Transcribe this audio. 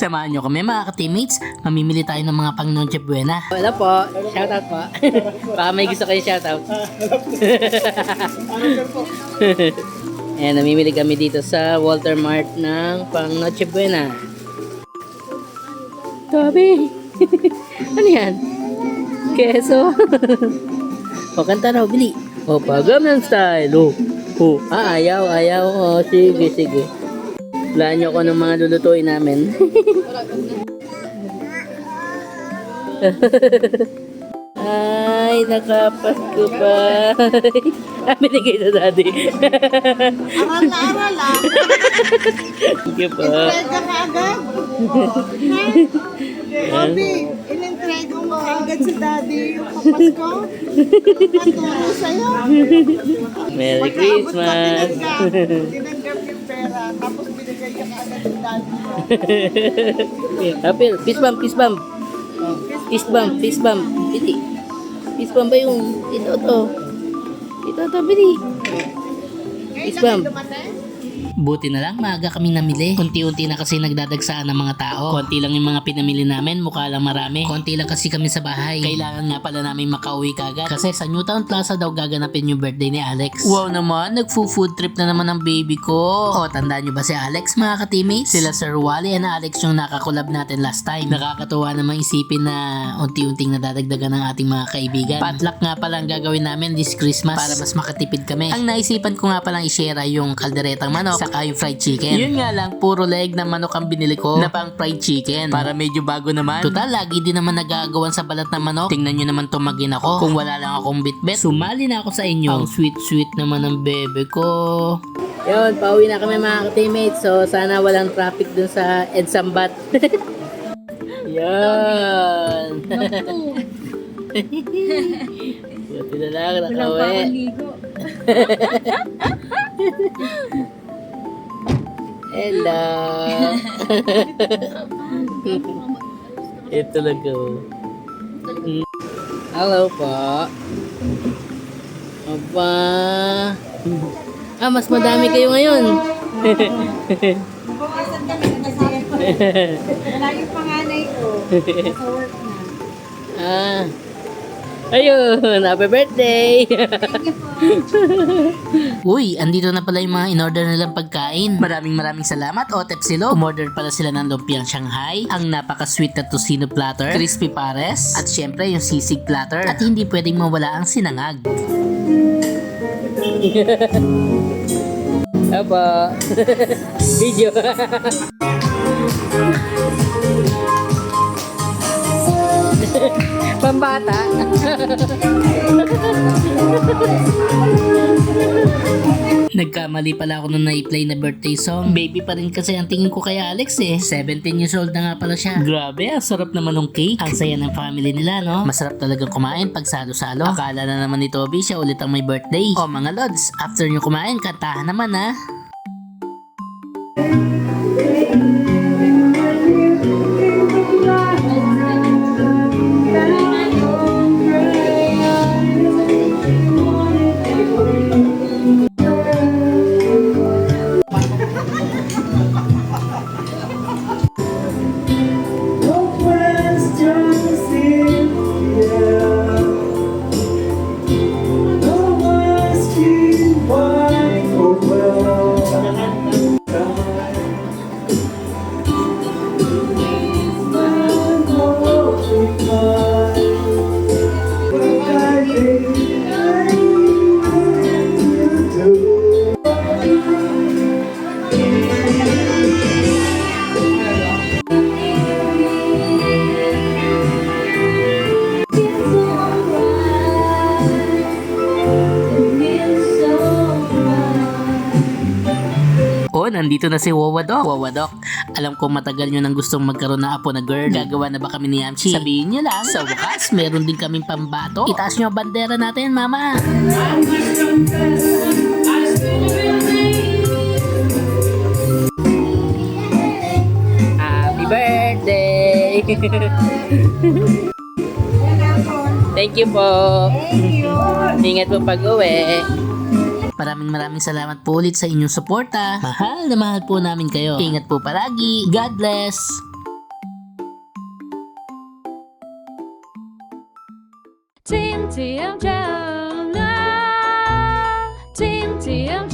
Samahan nyo kami mga ka-teammates. Mamimili tayo ng mga pang Noche Buena. Wala po. Shoutout po. Baka may gusto kayo shoutout. Ayan, namimili kami dito sa Walter Mart ng pang Noche Buena. Tabi! ano yan? Keso? o, kanta raw, bili. O, pagam ng style. O, o, ayaw, ayaw. O, sige, sige. Wala nyo ko ng mga lulutuin namin. Ay, nakapasko pa. ah, binigay sa daddy. Aral na aral ah. Thank you po. Entrega ka agad. Bobby, mo agad sa daddy yung kapasko. Paturo sa'yo. Merry Christmas. Apil, fist bump, fist bump. Fist bump, fist bump. Pili. Fist bump ba yung ito to? Ito to. Ngayon Fist bump. Buti na lang, maaga kami namili. Kunti-unti na kasi nagdadagsaan ng mga tao. Konti lang yung mga pinamili namin, mukha lang marami. Konti lang kasi kami sa bahay. Kailangan nga pala namin makauwi kagad. Kasi sa Newtown Plaza daw gaganapin yung birthday ni Alex. Wow naman, nagfo-food trip na naman ang baby ko. O, tandaan nyo ba si Alex mga ka-teammates? Sila Sir Wally and Alex yung nakakulab natin last time. Nakakatuwa namang isipin na unti-unting nadadagdagan ng ating mga kaibigan. Potluck nga pala ang gagawin namin this Christmas para mas makatipid kami. Ang naisipan ko nga palang i-share ay yung kalderetang manok saka yung fried chicken. Yun nga lang, puro leg ng manok ang binili ko na pang fried chicken. Para medyo bago naman. Total, lagi din naman nagagawan sa balat ng manok. Tingnan nyo naman tumagin ako. Kung wala lang akong bitbit, sumali na ako sa inyo. Ang sweet-sweet naman ng bebe ko. Yun, pauwi na kami mga ka-teammates. So, sana walang traffic dun sa Edsambat. Yan. Buti na lang, nakauwi. Hello. Ito lang ko. Hello po. Aba. Ah, mas madami kayo ngayon. Bukasan kami kasi wala yung panganay ko. Sa work na. ah. Ayun, happy birthday! Uy, andito na pala yung mga in-order nilang pagkain. Maraming maraming salamat, Otep Silo. Umorder pala sila ng lumpiang Shanghai, ang napaka-sweet na tocino platter, crispy pares, at syempre yung sisig platter. At hindi pwedeng mawala ang sinangag. Aba. Video. Pambata. Nagkamali pala ako nung na-play na birthday song. Baby pa rin kasi ang tingin ko kay Alex eh. 17 years old na nga pala siya. Grabe, ang sarap naman ng cake. Ang saya ng family nila, no? Masarap talaga kumain pag salo-salo. Akala na naman ni Toby siya ulit ang may birthday. O mga lods, after nyo kumain, kantahan naman ha. Nandito na si Wawadok. Wawadok, alam ko matagal nyo nang gustong magkaroon ng apo na girl. Gagawa na ba kami ni Yamchi? Sabihin nyo lang. Sa wakas, meron din kaming pambato. Itaas nyo ang bandera natin, mama. Happy birthday! Thank you po. Thank you. Ingat po pag uwi. Maraming maraming salamat po ulit sa inyong suporta. Mahal na mahal po namin kayo. Ingat po palagi. God bless! Team TMJ na Team TMJ